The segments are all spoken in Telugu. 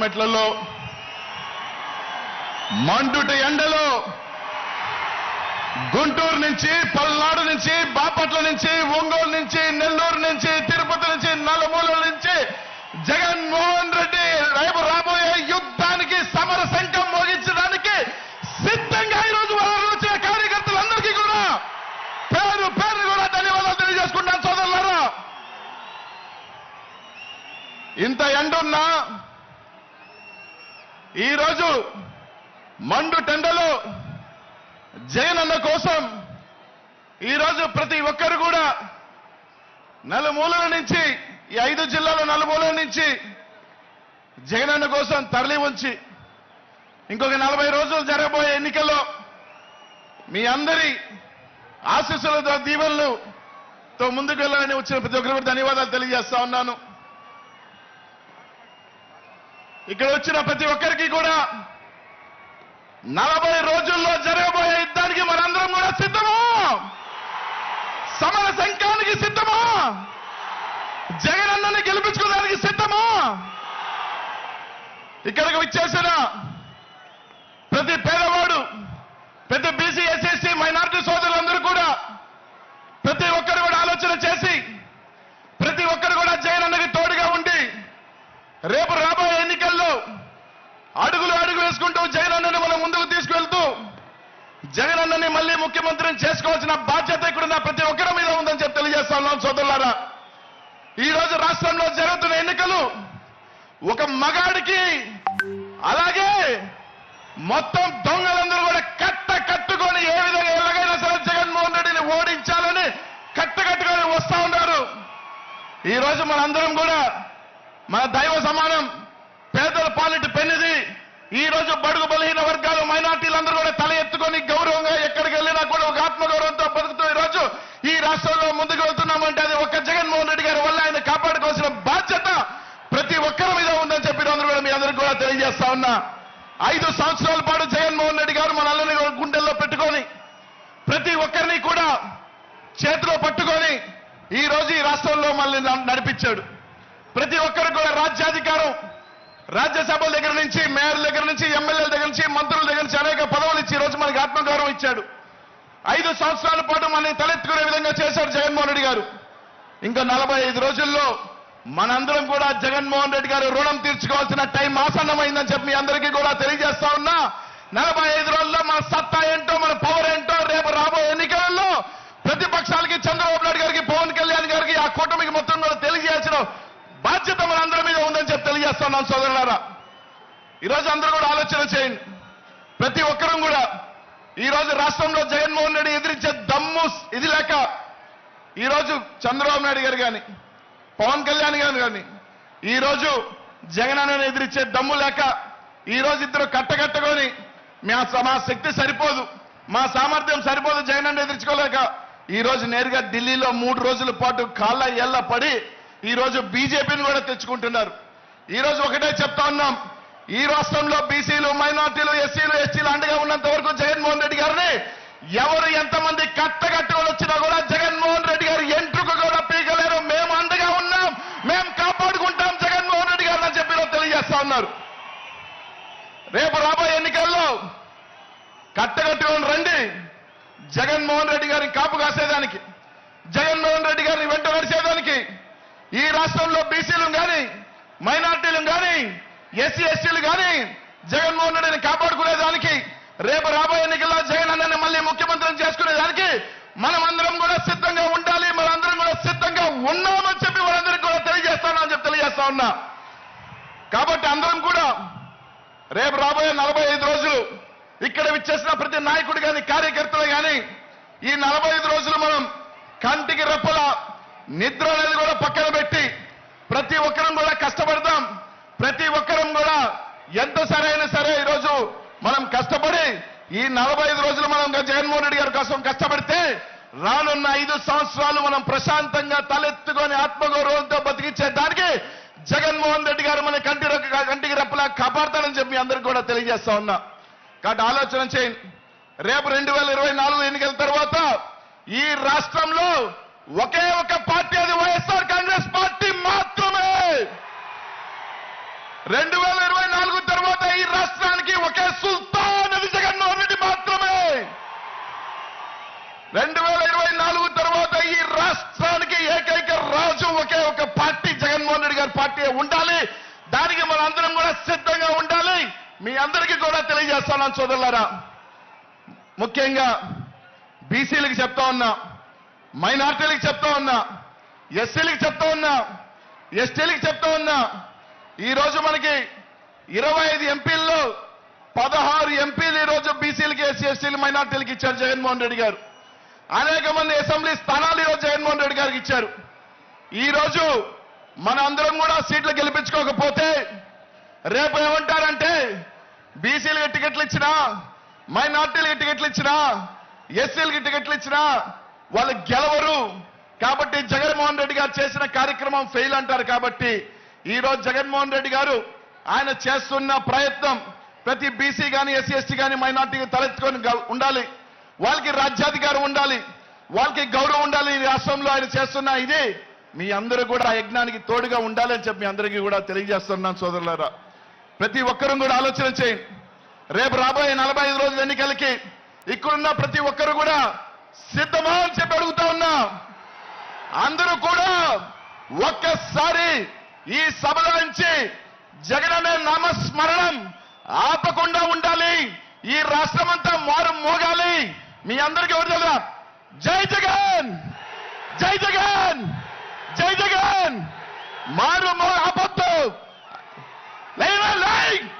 మెట్లలో మండుట ఎండలో గుంటూరు నుంచి పల్నాడు నుంచి బాపట్ల నుంచి ఒంగోలు నుంచి నెల్లూరు నుంచి తిరుపతి నుంచి నలుమూలల నుంచి జగన్మోహన్ రెడ్డి రేపు రాబోయే యుద్ధానికి సమర శంఖం మోగించడానికి సిద్ధంగా ఈరోజు వారు వచ్చిన కార్యకర్తలందరికీ కూడా పేరు పేరు కూడా ధన్యవాదాలు తెలియజేసుకుంటాను సోదరులారా ఇంత ఎండున్నా ఈరోజు మండు టెండలో జగనన్న కోసం ఈరోజు ప్రతి ఒక్కరు కూడా నలుమూలల నుంచి ఈ ఐదు జిల్లాల నలుమూలల నుంచి జగనన్న కోసం తరలి ఉంచి ఇంకొక నలభై రోజులు జరగబోయే ఎన్నికల్లో మీ అందరి ఆశీస్సులతో దీవెనలుతో ముందుకు వెళ్ళాలని వచ్చిన ప్రతి ఒక్కరు ధన్యవాదాలు తెలియజేస్తా ఉన్నాను. ఇక్కడ వచ్చిన ప్రతి ఒక్కరికి కూడా నలభై రోజుల్లో జరగబోయే యుద్ధానికి మనందరం కూడా సిద్ధమా? సమర సంఖ్యానికి సిద్ధమా? జగనన్నని గెలిపించుకోవడానికి సిద్ధమా? ఇక్కడికి వచ్చేసిన ప్రతి పేదవాడు ప్రతి బీసీ ఎస్ఎస్సీ మైనారిటీ సోదరులందరూ కూడా ప్రతి ఒక్కరు కూడా ఆలోచన చేసి ప్రతి ఒక్కరు కూడా జగనన్నకి తోడుగా ఉండి రేపు రాబోయే ఎన్నికల్లో అడుగులు అడుగు వేసుకుంటూ జగనన్నని మనం ముందుకు తీసుకువెళ్తూ జగనన్నని మళ్ళీ ముఖ్యమంత్రిని చేసుకోవాల్సిన బాధ్యత ఇక్కడున్న ప్రతి ఒక్కరి మీద ఉందని చెప్పి తెలియజేస్తా ఉన్నాం సోదరులారా. ఈ రోజు రాష్ట్రంలో జరుగుతున్న ఎన్నికలు ఒక మగాడికి అలాగే మొత్తం దొంగలందరూ కూడా కట్ట కట్టుకొని ఏ విధంగా ఎలాగైనా సరే జగన్మోహన్ రెడ్డిని ఓడించాలని కట్ట కట్టుకొని వస్తా ఉన్నారు. ఈ రోజు మనందరం కూడా మన దైవ సమానం పేదల పాలిటి పెన్నిది ఈ రోజు బడుగు బలహీన వర్గాలు మైనార్టీలందరూ కూడా తల ఎత్తుకొని గౌరవంగా ఎక్కడికి వెళ్ళినా కూడా ఒక ఆత్మగౌరవంతో బతుకుతూ ఈ రోజు ఈ రాష్ట్రంలో ముందుకు వెళ్తున్నామంటే అది ఒక్క జగన్మోహన్ రెడ్డి గారి వల్ల ఆయన కాపాడుకోవాల్సిన బాధ్యత ప్రతి ఒక్కరి మీద ఉందని చెప్పిన కూడా మీ అందరికీ కూడా తెలియజేస్తా ఉన్నా. ఐదు సంవత్సరాల పాటు జగన్మోహన్ రెడ్డి గారు మనల్ని గుండెల్లో పెట్టుకొని ప్రతి ఒక్కరిని కూడా చేతిలో పట్టుకొని ఈ రోజు ఈ రాష్ట్రంలో మళ్ళీ నడిపించాడు. ప్రతి ఒక్కరు కూడా రాజ్యాధికారం రాజ్యసభ దగ్గర నుంచి మేయర్ దగ్గర నుంచి ఎమ్మెల్యేల దగ్గర నుంచి మంత్రుల దగ్గర నుంచి అనేక పదవులు ఇచ్చి ఈ రోజు మనకి ఆత్మగౌరవం ఇచ్చాడు. ఐదు సంవత్సరాల పాటు మనల్ని తలెత్తుకునే విధంగా చేశారు జగన్మోహన్ రెడ్డి గారు. ఇంకా నలభై ఐదు రోజుల్లో మనందరం కూడా జగన్మోహన్ రెడ్డి గారు రుణం తీర్చుకోవాల్సిన టైం ఆసన్నమైందని చెప్పి మీ అందరికీ కూడా తెలియజేస్తా ఉన్నా. నలభై ఐదు రోజుల్లో మన సత్తా ఏంటో మన పవర్ ఏంటో రేపు రాబోయే ఎన్నికలలో ప్రతిపక్షాలకి చంద్రబాబు నాయుడు గారికి పవన్ కళ్యాణ్ గారికి ఆ కూటమికి మొత్తం కూడా తెలియజేసిన బాధ్యత మనందరి మీద ఉందని చెప్పి తెలియజేస్తున్నాం సోదరులారా. ఈరోజు అందరూ కూడా ఆలోచన చేయండి. ప్రతి ఒక్కరూ కూడా ఈ రోజు రాష్ట్రంలో జగన్మోహన్ రెడ్డి ఎదిరించే దమ్ము ఇది లేక ఈ రోజు చంద్రబాబు నాయుడు గారు కానీ పవన్ కళ్యాణ్ గారు కానీ ఈ రోజు జగన్ అన్నని ఎదిరించే దమ్ము లేక ఈ రోజు ఇద్దరు కట్టకట్టుకొని మా శక్తి సరిపోదు మా సామర్థ్యం సరిపోదు జగన్ అన్న ఎదిరించుకోలేక ఈ రోజు నేరుగా ఢిల్లీలో మూడు రోజుల పాటు కాళ్ళ ఎల్ల పడి ఈ రోజు బీజేపీని కూడా తెచ్చుకుంటున్నారు. ఈ రోజు ఒకటే చెప్తా ఉన్నాం ఈ రాష్ట్రంలో బీసీలు మైనార్టీలు ఎస్సీలు ఎస్టీలు అండగా ఉన్నంత వరకు జగన్మోహన్ రెడ్డి గారిని ఎవరు ఎంతమంది కట్టగట్టుకొని వచ్చినా కూడా జగన్మోహన్ రెడ్డి గారు ఎంట్రుకు కూడా పీకలేరు మేము అండగా ఉన్నాం మేము కాపాడుకుంటాం జగన్మోహన్ రెడ్డి గారిని అని చెప్పి ఈరోజు తెలియజేస్తా ఉన్నారు రేపు రాబోయే ఎన్నికల్లో కట్టగట్టుకొని రండి. జగన్మోహన్ రెడ్డి గారిని కాపు కాసేదానికి జగన్మోహన్ రెడ్డి గారిని వెంట నడిచేదానికి ఈ రాష్ట్రంలో బీసీలు కానీ మైనార్టీలు కానీ ఎస్సీ ఎస్టీలు కానీ జగన్మోహన్ రెడ్డిని కాపాడుకునేదానికి రేపు రాబోయే ఎన్నికల్లో జగన్ అన్నని మళ్ళీ ముఖ్యమంత్రిని చేసుకునేదానికి మనమందరం కూడా సిద్ధంగా ఉండాలి మనందరం కూడా సిద్ధంగా ఉన్నామని చెప్పి వాళ్ళందరికీ కూడా తెలియజేస్తానని చెప్పి తెలియజేస్తా ఉన్నా. కాబట్టి అందరం కూడా రేపు రాబోయే నలభై ఐదు రోజులు ఇక్కడ విచ్చేసిన ప్రతి నాయకుడు కానీ కార్యకర్తలు కానీ ఈ నలభై ఐదు రోజులు మనం కంటికి రెప్పల నిద్ర అనేది కూడా పక్కన పెట్టి ప్రతి ఒక్కరం కూడా కష్టపడతాం ప్రతి ఒక్కరం కూడా ఎంత సరైన సరే ఈరోజు మనం కష్టపడి ఈ నలభై ఐదు రోజులు మనం జగన్మోహన్ రెడ్డి గారి కోసం కష్టపడితే రానున్న ఐదు సంవత్సరాలు మనం ప్రశాంతంగా తలెత్తుకొని ఆత్మగౌరవంతో బతికించే దానికి జగన్మోహన్ రెడ్డి గారు మన కంటి కంటికి రెప్పలా కాపాడతానని చెప్పి అందరికి అందరికీ కూడా తెలియజేస్తా ఉన్నా. కాబట్టి ఆలోచన చేయండి. రేపు రెండు వేల ఇరవై నాలుగు ఎన్నికల తర్వాత ఈ రాష్ట్రంలో ఒకే ఒక పార్టీ అది వైఎస్ఆర్ కాంగ్రెస్ పార్టీ మాత్రమే. రెండు వేల ఇరవై నాలుగు తర్వాత ఈ రాష్ట్రానికి ఒకే సుల్తాన్ అది జగన్మోహన్ రెడ్డి మాత్రమే. రెండు వేల ఇరవై నాలుగు తర్వాత ఈ రాష్ట్రానికి ఏకైక రాజు ఒకే ఒక పార్టీ జగన్మోహన్ రెడ్డి గారి పార్టీ ఉండాలి దానికి మన అందరం కూడా సిద్ధంగా ఉండాలి మీ అందరికీ కూడా తెలియజేస్తాను సోదరులారా ముఖ్యంగా బీసీలకు చెప్తా ఉన్నా మైనార్టీలకు చెప్తా ఉన్నా ఎస్సీలకు చెప్తా ఉన్నా ఎస్టీలకు చెప్తా ఉన్నా ఈరోజు మనకి ఇరవై ఐదు ఎంపీల్లో పదహారు ఎంపీలు ఈ రోజు బీసీలకి ఎస్సీ ఎస్టీలు మైనార్టీలకు ఇచ్చారు జగన్మోహన్ రెడ్డి గారు. అనేక మంది అసెంబ్లీ స్థానాలు ఈరోజు జగన్మోహన్ రెడ్డి గారికి ఇచ్చారు. ఈరోజు మన అందరం కూడా సీట్లు గెలిపించుకోకపోతే రేపు ఏమంటారంటే బీసీలకు టికెట్లు ఇచ్చినా మైనార్టీలకు టికెట్లు ఇచ్చినా ఎస్సీలకి టికెట్లు ఇచ్చినా వాళ్ళు గెలవరు. కాబట్టి జగన్మోహన్ రెడ్డి గారు చేసిన కార్యక్రమం ఫెయిల్ అంటారు కాబట్టి ఈ రోజు జగన్మోహన్ రెడ్డి గారు ఆయన చేస్తున్న ప్రయత్నం ప్రతి బీసీ కానీ ఎస్సీ ఎస్టీ కానీ మైనార్టీకి తలెత్తుకొని ఉండాలి. వాళ్ళకి రాజ్యాధికారం ఉండాలి. వాళ్ళకి గౌరవం ఉండాలి. ఈ రాష్ట్రంలో ఆయన చేస్తున్న ఇది. మీ అందరూ కూడా ఆ యజ్ఞానికి తోడుగా ఉండాలని చెప్పి మీ అందరికీ కూడా తెలియజేస్తున్నాను సోదరులారా. ప్రతి ఒక్కరూ కూడా ఆలోచన చేయండి రేపు రాబోయే నలభై ఐదు రోజుల ఎన్నికలకి ఇక్కడున్న ప్రతి ఒక్కరు కూడా సిద్ధమా అని చెప్పి అడుగుతా ఉన్నా. అందరూ కూడా ఒక్కసారి ఈ సభలో నుంచి జగన్ అనే నామస్మరణం ఆపకుండా ఉండాలి. ఈ రాష్ట్రం అంతా మారు మోగాలి. మీ అందరికీ ఎవరు తెలుసా? జై జగన్! జై జగన్! జై జగన్! మారు మో ఆపొద్దు లై Leg!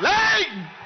Leg!